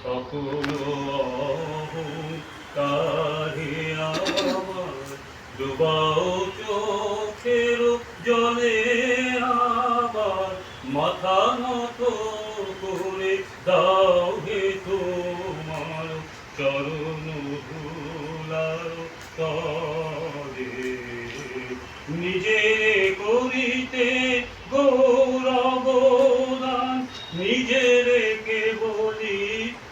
সকল অহংকারে ডুবাও চোখের জলে মাথা নত করে দাও হে তোমার চরণ ধুলার তলে নিজে করিতে গৌরবদান নিজের কে বলি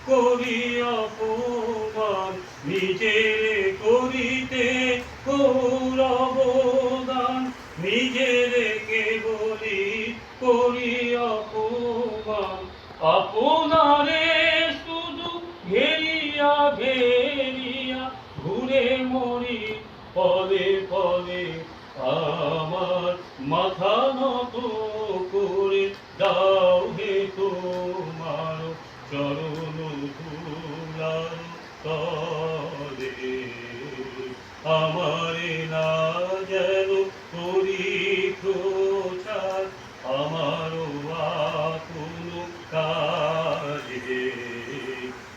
করি অপমান নিজের করিতে গৌরবদান নিজের কে বলি করি অপমান আপনারে শুধু ঘেরিয়া ঘেরিয়া ঘুরে মরি পদে পদে আমার মাথা নত দাও হে তোমার চরণ ধুলার তলে আমারে না যেন করি প্রচার আমার আপন কাজে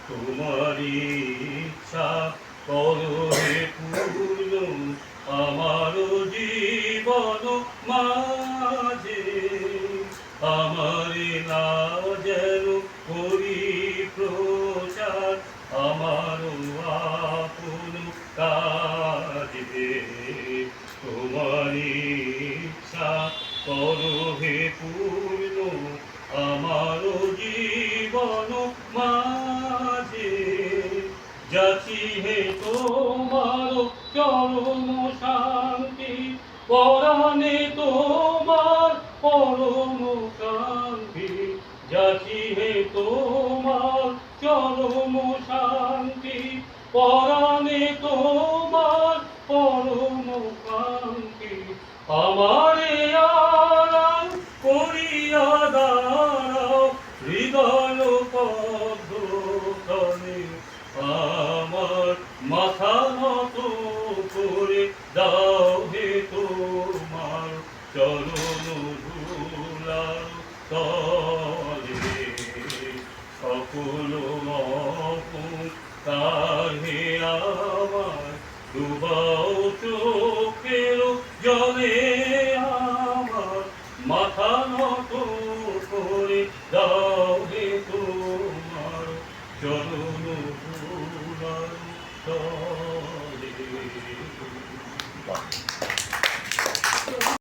তোমারই ইচ্ছা করো পূর্ণ আমার জীবন মাঝে যেন করি প্রচার আমার আপন কাজে তোমার ইচ্ছা করো হে পূর্ণ আমার জীবন মাঝে। যাচি হে তোমার চরম শান্তি, পরাণে তোমার পরম তোমার চরম শান্তি পরাণে তোমার পরম শান্তি আমারে আরাম করিয়া দাঁড়াও, হৃদয় পদ্মতলে আমার মাথা নত করে দাও হে তোমার চরণ ধুলার তলে সকল তার হে আমার ডুবাও চোখের জলে আমার মাথা নত করে দাও।